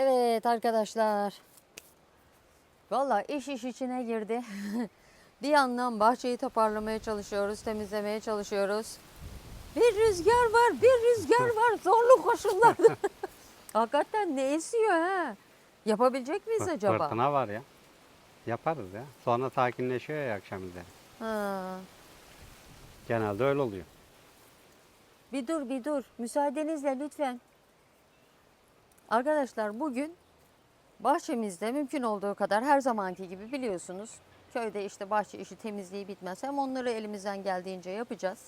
Evet arkadaşlar. Valla iş iş içine girdi. bir yandan bahçeyi toparlamaya çalışıyoruz, temizlemeye çalışıyoruz. Bir rüzgar var, bir rüzgar var. Zorlu koşullarda. Hakikaten ne esiyor ha? Yapabilecek miyiz Fır- acaba? Fırtına var ya. Yaparız ya. Sonra sakinleşiyor ya akşam üzeri. Ha. Genelde öyle oluyor. Bir dur bir dur. Müsaadenizle lütfen. Arkadaşlar bugün bahçemizde mümkün olduğu kadar her zamanki gibi biliyorsunuz. Köyde işte bahçe işi temizliği bitmez. Hem onları elimizden geldiğince yapacağız.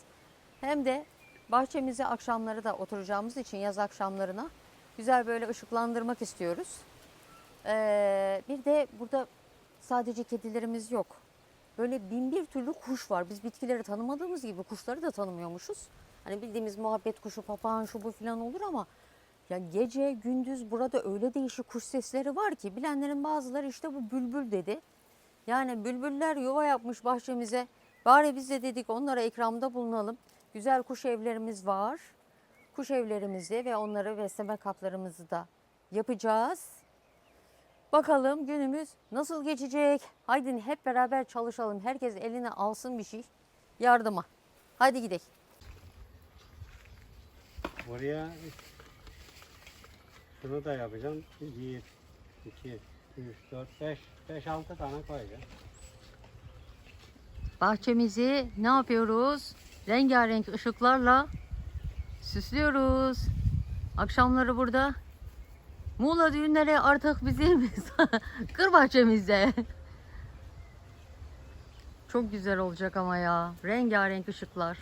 Hem de bahçemizi akşamları da oturacağımız için yaz akşamlarına güzel böyle ışıklandırmak istiyoruz. Ee, bir de burada sadece kedilerimiz yok. Böyle bin bir türlü kuş var. Biz bitkileri tanımadığımız gibi kuşları da tanımıyormuşuz. Hani bildiğimiz muhabbet kuşu, papağan şu bu falan olur ama ya gece gündüz burada öyle değişik kuş sesleri var ki bilenlerin bazıları işte bu bülbül dedi. Yani bülbüller yuva yapmış bahçemize. Bari biz de dedik onlara ikramda bulunalım. Güzel kuş evlerimiz var. Kuş evlerimizi ve onları besleme kaplarımızı da yapacağız. Bakalım günümüz nasıl geçecek? Haydi hep beraber çalışalım. Herkes eline alsın bir şey. Yardıma. Hadi gidelim. Oraya şunu da yapacağım. 1, 2, 3, 4, 5, 5, 6 tane koyacağım. Bahçemizi ne yapıyoruz? Rengarenk ışıklarla süslüyoruz. Akşamları burada Muğla düğünleri artık bizim kır bahçemizde. Çok güzel olacak ama ya. Rengarenk ışıklar.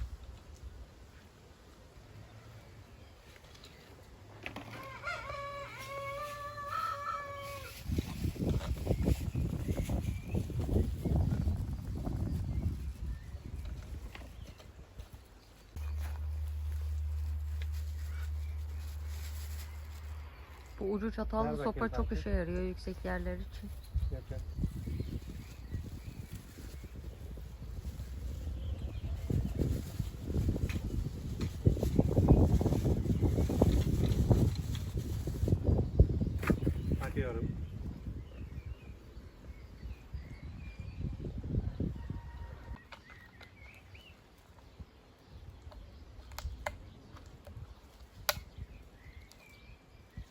Ucu çatallı sopa çok işe yarıyor yüksek yerler için. Yap, yap. Takıyorum.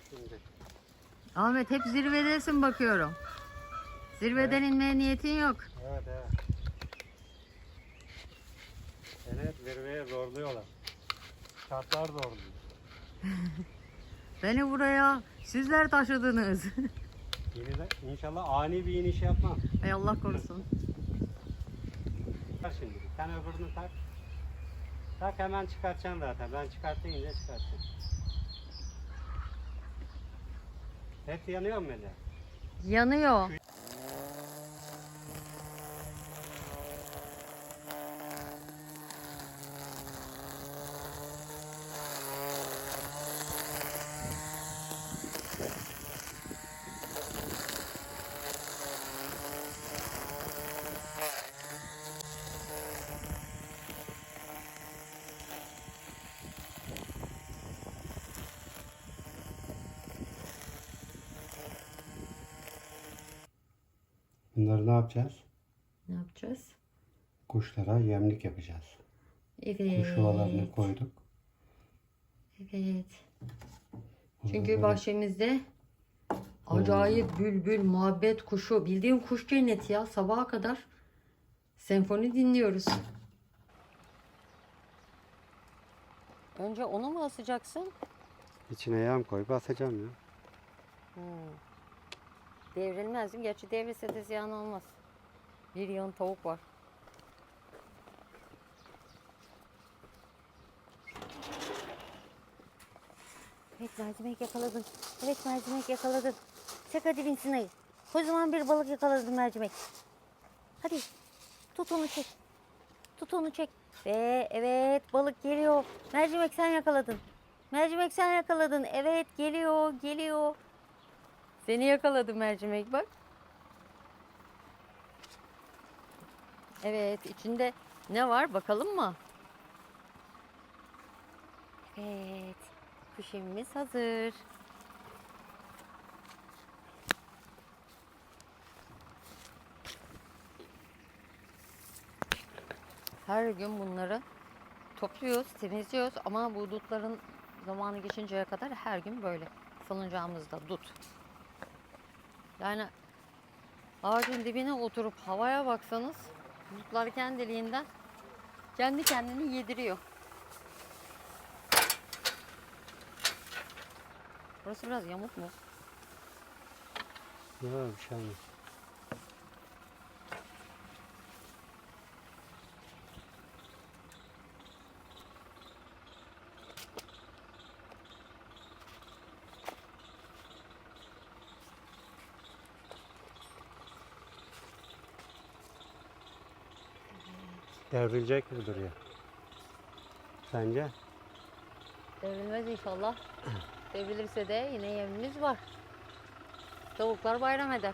Şimdi Ahmet hep zirvedesin bakıyorum. Zirveden inmeye niyetin yok. Evet evet. Beni zirveye zorluyorlar. Şartlar zorluyor. Beni buraya sizler taşıdınız. Yine de inşallah ani bir iniş yapmam. Ay Allah korusun. Tak şimdi. Sen öbürünü tak. Tak hemen çıkartacaksın zaten. Ben çıkartınca çıkartacağım. Hep yanıyor mu Melih? Yanıyor. Bunları ne yapacağız? Ne yapacağız? Kuşlara yemlik yapacağız. Evet. Kuş yuvalarını koyduk. Evet. Bunları Çünkü böyle- bahçemizde acayip bülbül, muhabbet kuşu, bildiğin kuş cenneti ya sabaha kadar senfoni dinliyoruz. Önce onu mu asacaksın? İçine yem koy basacağım ya. Devrilmez değil mi? Gerçi devrilse de ziyan olmaz. Bir yığın tavuk var. Evet mercimek yakaladın. Evet mercimek yakaladın. Çek hadi binsinayı. Kocaman bir balık yakaladın mercimek. Hadi tut onu çek. Tut onu çek. Ve evet balık geliyor. Mercimek sen yakaladın. Mercimek sen yakaladın. Evet geliyor geliyor. Seni yakaladı mercimek bak. Evet içinde ne var bakalım mı? Evet kuş hazır. Her gün bunları topluyoruz, temizliyoruz ama bu dutların zamanı geçinceye kadar her gün böyle salıncağımızda dut yani ağacın dibine oturup havaya baksanız dutlar kendiliğinden kendi kendini yediriyor. Burası biraz yamuk mu? Yok bir şey olmaz. Devrilecek mi duruyor? Sence? Devrilmez inşallah. Devrilirse de yine yemimiz var. Tavuklar bayram eder.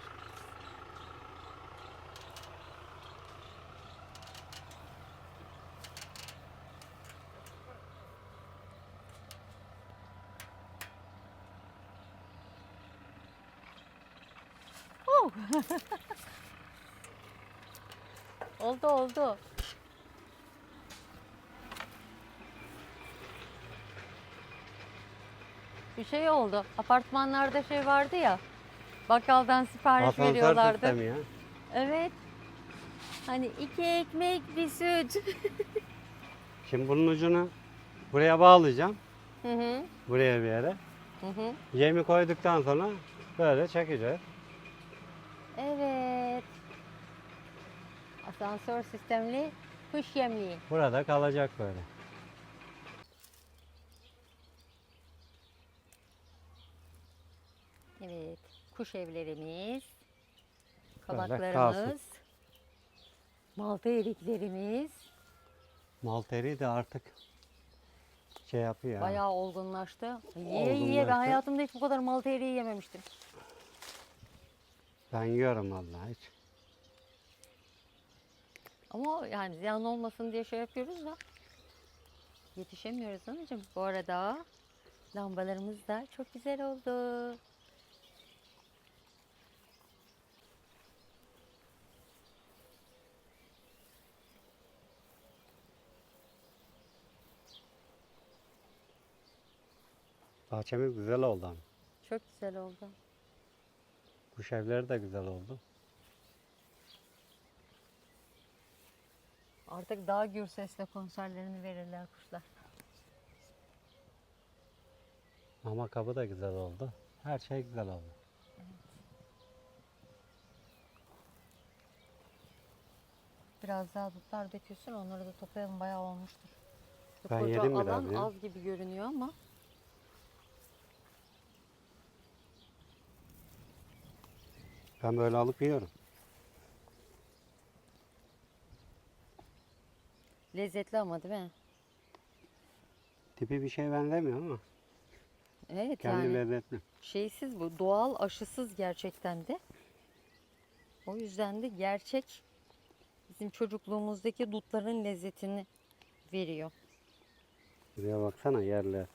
Oh! oldu oldu. Bir şey oldu. Apartmanlarda şey vardı ya. Bakkaldan sipariş Asansör veriyorlardı. sistemi ya. Evet. Hani iki ekmek bir süt. Şimdi bunun ucunu buraya bağlayacağım. hı hı. Buraya bir yere. Hı hı. Yemi koyduktan sonra böyle çekeceğiz. Evet. Asansör sistemli kış yemliği. Burada kalacak böyle. Evet. Kuş evlerimiz. Kabaklarımız. Malta eriklerimiz. Malteri de artık şey yapıyor. ya. Bayağı olgunlaştı. Yiye yiye ben hayatımda hiç bu kadar malta eriği yememiştim. Ben yiyorum vallahi hiç. Ama yani ziyan olmasın diye şey yapıyoruz da yetişemiyoruz anacığım. Bu arada lambalarımız da çok güzel oldu. Bahçemiz güzel oldu ama. Çok güzel oldu. Kuş evleri de güzel oldu. Artık daha gür sesle konserlerini verirler kuşlar. Mama kabı da güzel oldu. Her şey güzel oldu. Biraz daha dutlar dökülsün onları da toplayalım bayağı olmuştur. Şu Ben koca yedim biraz alan ya. az gibi görünüyor ama Ben böyle alıp yiyorum. lezzetli ama değil mi? Tipi bir şey benzemiyor ama Evet kendi yani lezzetli. şeysiz bu doğal aşısız gerçekten de. O yüzden de gerçek bizim çocukluğumuzdaki dutların lezzetini veriyor. Buraya baksana yerler.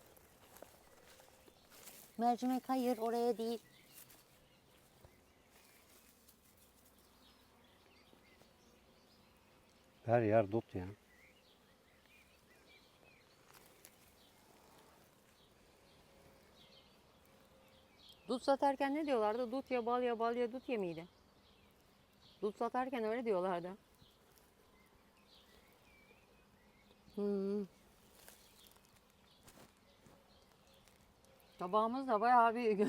Mercimek hayır oraya değil. Her yer dut ya. Dut satarken ne diyorlardı? Dut ya bal ya bal ya dut ya miydi? Dut satarken öyle diyorlardı. Hmm. Tabağımız da bayağı büyük.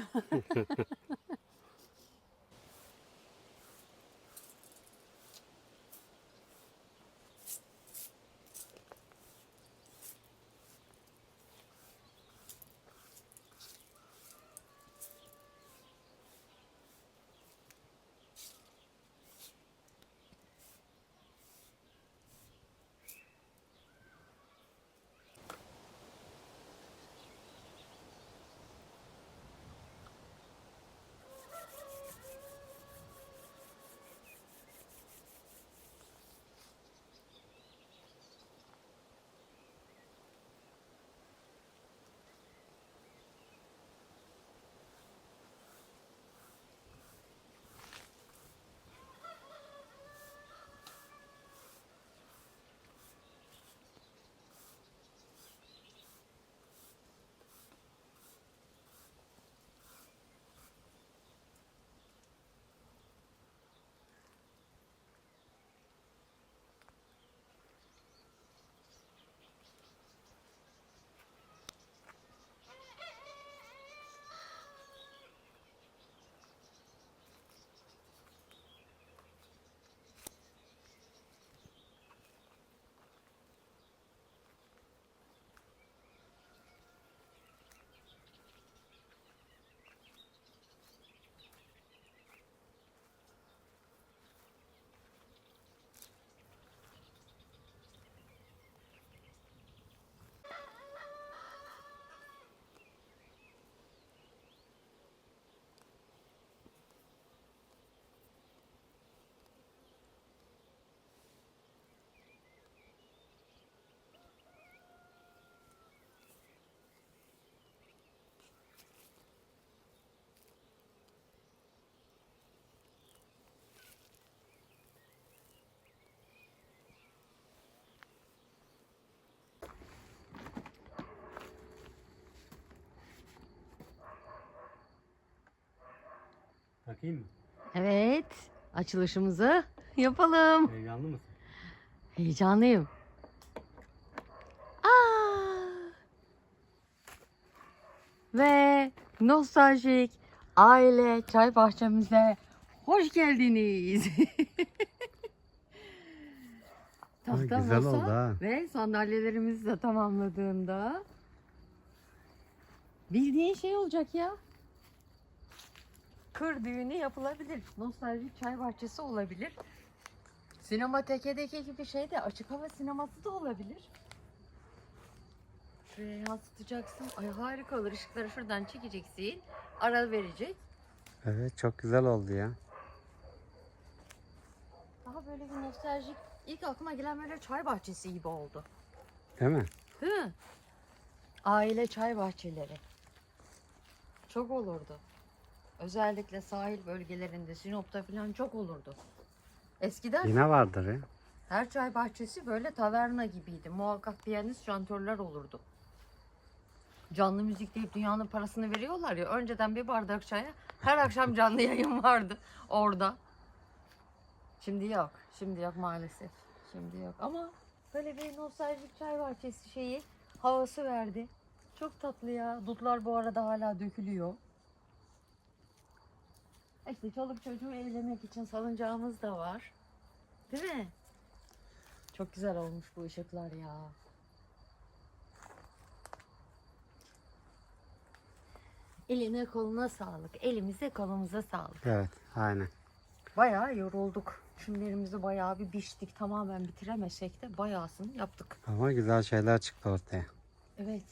Takayım mı? Evet. Açılışımızı yapalım. Heyecanlı mısın? Heyecanlıyım. Aa! Ve nostaljik aile çay bahçemize hoş geldiniz. Tahta güzel masa oldu ha. ve sandalyelerimizi de tamamladığında bildiğin şey olacak ya. Kır düğünü yapılabilir. Nostaljik çay bahçesi olabilir. Sinematekedeki gibi şey de açık hava sineması da olabilir. Şuraya yansıtacaksın. Ay harika olur. Işıkları şuradan çekeceksin. Ara verecek. Evet çok güzel oldu ya. Daha böyle bir nostaljik. İlk aklıma gelen böyle çay bahçesi gibi oldu. Değil mi? Mi? Aile çay bahçeleri. Çok olurdu. Özellikle sahil bölgelerinde, Sinop'ta falan çok olurdu. Eskiden Yine vardır ya. Her çay bahçesi böyle taverna gibiydi. Muhakkak piyanist şantörler olurdu. Canlı müzik deyip dünyanın parasını veriyorlar ya. Önceden bir bardak çaya her akşam canlı yayın vardı orada. Şimdi yok. Şimdi yok maalesef. Şimdi yok. Ama böyle bir nostaljik çay bahçesi şeyi havası verdi. Çok tatlı ya. Dutlar bu arada hala dökülüyor. İşte çoluk çocuğu eğlemek için salıncağımız da var. Değil mi? Çok güzel olmuş bu ışıklar ya. Eline koluna sağlık. Elimize kolumuza sağlık. Evet aynen. Bayağı yorulduk. Çimlerimizi bayağı bir biçtik. Tamamen bitiremesek de bayağısını yaptık. Ama güzel şeyler çıktı ortaya. Evet.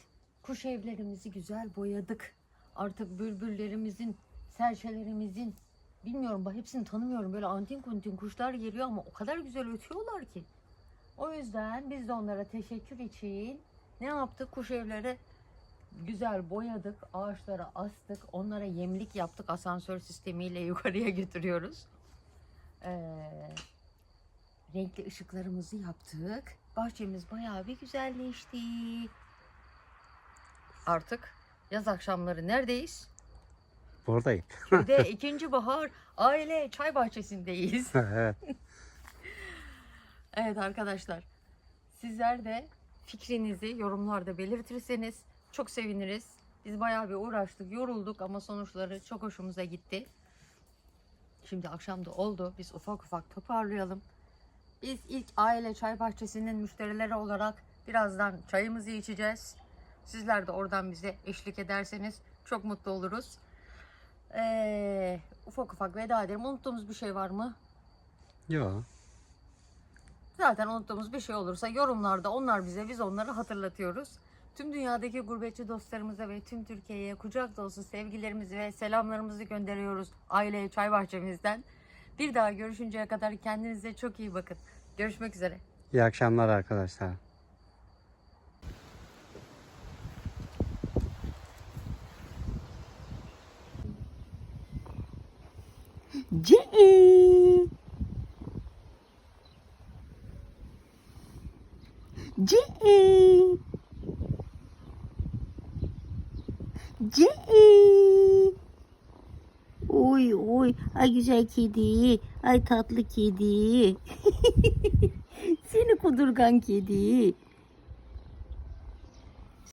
Kuş evlerimizi güzel boyadık. Artık bülbüllerimizin, serçelerimizin bilmiyorum bak hepsini tanımıyorum. Böyle antin kuntin kuşlar geliyor ama o kadar güzel ötüyorlar ki. O yüzden biz de onlara teşekkür için ne yaptık? Kuş evleri güzel boyadık, ağaçlara astık, onlara yemlik yaptık. Asansör sistemiyle yukarıya götürüyoruz. Ee, renkli ışıklarımızı yaptık. Bahçemiz bayağı bir güzelleşti. Artık yaz akşamları neredeyiz? Buradayım. Köyde ikinci bahar aile çay bahçesindeyiz. evet. Evet arkadaşlar. Sizler de fikrinizi yorumlarda belirtirseniz çok seviniriz. Biz bayağı bir uğraştık, yorulduk ama sonuçları çok hoşumuza gitti. Şimdi akşam da oldu. Biz ufak ufak toparlayalım. Biz ilk aile çay bahçesinin müşterileri olarak birazdan çayımızı içeceğiz. Sizler de oradan bize eşlik ederseniz çok mutlu oluruz. Ee, ufak ufak veda edelim. Unuttuğumuz bir şey var mı? Yo. Zaten unuttuğumuz bir şey olursa yorumlarda onlar bize, biz onları hatırlatıyoruz. Tüm dünyadaki gurbetçi dostlarımıza ve tüm Türkiye'ye kucak dolusu sevgilerimizi ve selamlarımızı gönderiyoruz aileye çay bahçemizden. Bir daha görüşünceye kadar kendinize çok iyi bakın. Görüşmek üzere. İyi akşamlar arkadaşlar. C C C Oy oy. Ay güzel kedi. Ay tatlı kedi. Seni kudurgan kedi